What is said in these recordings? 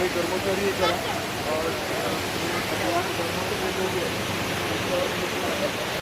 काही कर्मचारी हे करा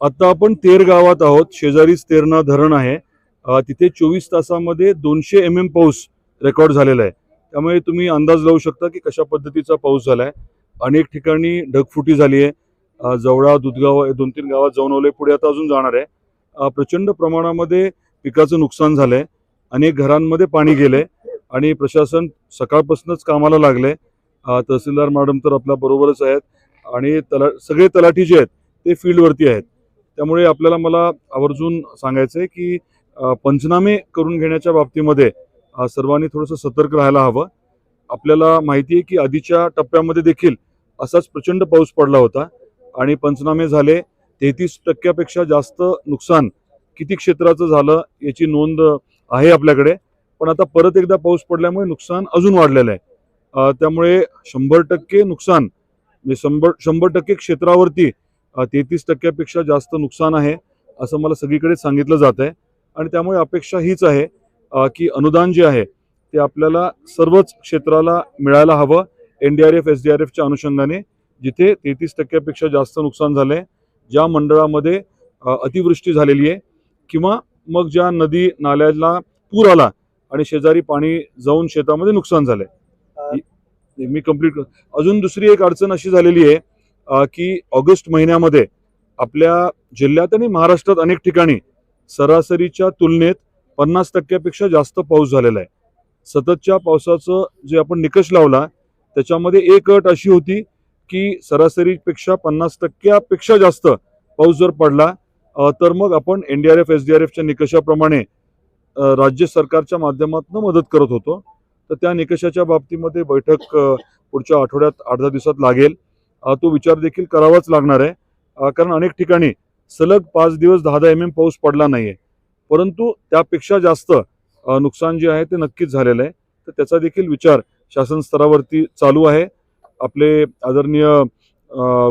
आता आपण तेर गावात आहोत. शेजारीच तेरणा धरण आहे. तिथे चोवीस तासामध्ये दोनशे एम एम पाऊस रेकॉर्ड झालेला आहे. त्यामुळे तुम्ही अंदाज लावू शकता की कशा पद्धतीचा पाऊस झाला आहे अनेक ठिकाणी ढगफुटी झाली आहे. जवळा दुधगाव दोन तीन गावात जाऊन आलोय पुढे आता अजून जाणार आहे. प्रचंड प्रमाणामध्ये पिकाचं नुकसान झालंय. अनेक घरांमध्ये पाणी गेलंय आणि प्रशासन सकाळपासूनच कामाला लागलंय. तहसीलदार मॅडम तर आपल्या बरोबरच आहेत आणि तला सगळे तलाठी जे आहेत ते फील्डवरती आहेत. त्यामुळे आपल्याला मला आवर्जून सांगायचं आहे की पंचनामे करून घेण्याच्या बाबतीमध्ये सर्वांनी थोडंसं सतर्क राहायला हवं. आपल्याला माहिती आहे की आधीच्या टप्प्यामध्ये देखील असाच प्रचंड पाऊस पडला होता आणि पंचनामे झाले. तेहतीस टक्क्यापेक्षा जास्त नुकसान किती क्षेत्राचं झालं याची नोंद आहे आपल्याकडे. पण आता परत एकदा पाऊस पडल्यामुळे नुकसान अजून वाढलेलं आहे. त्यामुळे शंभर टक्के नुकसान म्हणजे शंभर शंभर टक्के क्षेत्रावरती तेहतीस टक्क्यापेक्षा जास्त नुकसान आहे असं मला सगळीकडे सांगितलं जात आहे आणि त्यामुळे अपेक्षा हीच आहे की अनुदान जे आहे ते आपल्याला सर्वच क्षेत्राला मिळायला हवं. N D R F S D R एफच्या अनुषंगाने. जिथे तेहतीस टक्क्यापेक्षा जास्त नुकसान झालं आहे ज्या मंडळामध्ये अतिवृष्टी झालेली आहे. किंवा मग ज्या नदी नाल्याला पूर आला आणि शेजारी पाणी जाऊन शेतामध्ये नुकसान झालंय. मी कंप्लीट अजून दुसरी एक अडचण अशी झालेली आहे की ऑगस्ट महिन्यामध्ये आपल्या जिल्ह्यात आणि महाराष्ट्रात अनेक ठिकाणी सरासरीच्या तुलनेत पन्नास टक्क्यापेक्षा जास्त पाऊस झालेला आहे. सततच्या पावसाचं जे आपण निकष लावला त्याच्यामध्ये एक अट अशी होती की सरासरीपेक्षा पन्नास टक्क्यापेक्षा जास्त पाऊस जर पडला तर मग आपण N D R F S D R एफच्या निकषाप्रमाणे राज्य सरकारच्या माध्यमातून मदत करत होतो. तर त्या निकषाच्या बाबतीमध्ये बैठक पुढच्या आठवड्यात आठ दहा दिवसात लागेल. तो विचार देखील करावाच लागणार आहे. कारण अनेक ठिकाणी सलग पाच दिवस दहा दहा एम एम पाऊस पडला नाही आहे परंतु त्यापेक्षा जास्त नुकसान जे आहे ते नक्कीच झालेलं आहे. तर त्याचा देखील विचार शासन स्तरावरती चालू आहे. आपले आदरणीय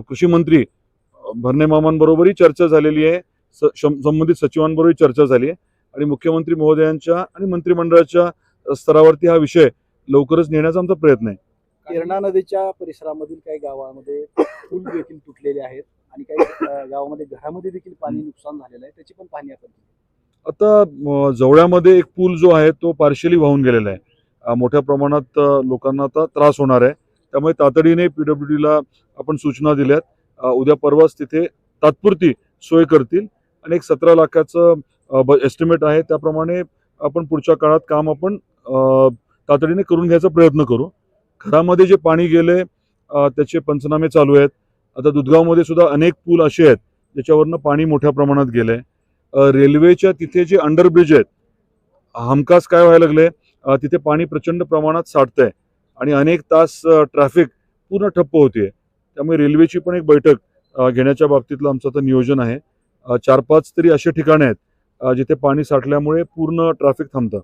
कृषी मंत्री भरणे मामांबरोबरही चर्चा झालेली आहे. संबंधित सचिवांबरोबरही चर्चा झाली आहे. आणि मुख्यमंत्री महोदयांच्या आणि मंत्रिमंडळाच्या स्तरावरती हा विषय लवकरच नेण्याचा आमचा प्रयत्न आहे. किरणा नदीच्या परिसरामधील काही गावामध्ये पूल देखील तुटलेले आहेत. आणि काही गावामध्ये घरामध्ये देखील पाणी नुकसान झालेलं आहे. त्याची पण पाहणी आपण. आता जवळ्यामध्ये एक पूल जो आहे तो पार्शली वाहून गेलेला आहे. मोठ्या प्रमाणात लोकांना आता त्रास होणार आहे. त्यामुळे तातडीने पीडब्ल्यू डीला आपण सूचना दिल्यात. उद्या परवाच तिथे तात्पुरती सोय करतील. आणि एक सतरा लाखाचं एस्टिमेट आहे. त्याप्रमाणे आपण पुढच्या काळात काम आपण तातडीने करून घ्यायचा प्रयत्न करू. घरामध्ये जे पाणी गेले त्याचे पंचनामे चालू आहेत. आता दुधगावमध्ये सुद्धा अनेक पूल असे आहेत ज्याच्यावरनं पाणी मोठ्या प्रमाणात गेलं आहे रेल्वेच्या तिथे जे अंडरब्रिज आहेत हमखास काय व्हायला लागले? तिथे पाणी प्रचंड प्रमाणात साठतंय आणि अनेक तास ट्रॅफिक पूर्ण ठप्प होते त्यामुळे रेल्वेची पण एक बैठक घेण्याच्या बाबतीतलं आमचं आता नियोजन आहे. चार पाच तरी असे ठिकाणे आहेत जिथे पाणी साठल्यामुळे पूर्ण ट्रॅफिक थांबतं.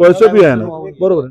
पळसं बी आहे ना. बरोबर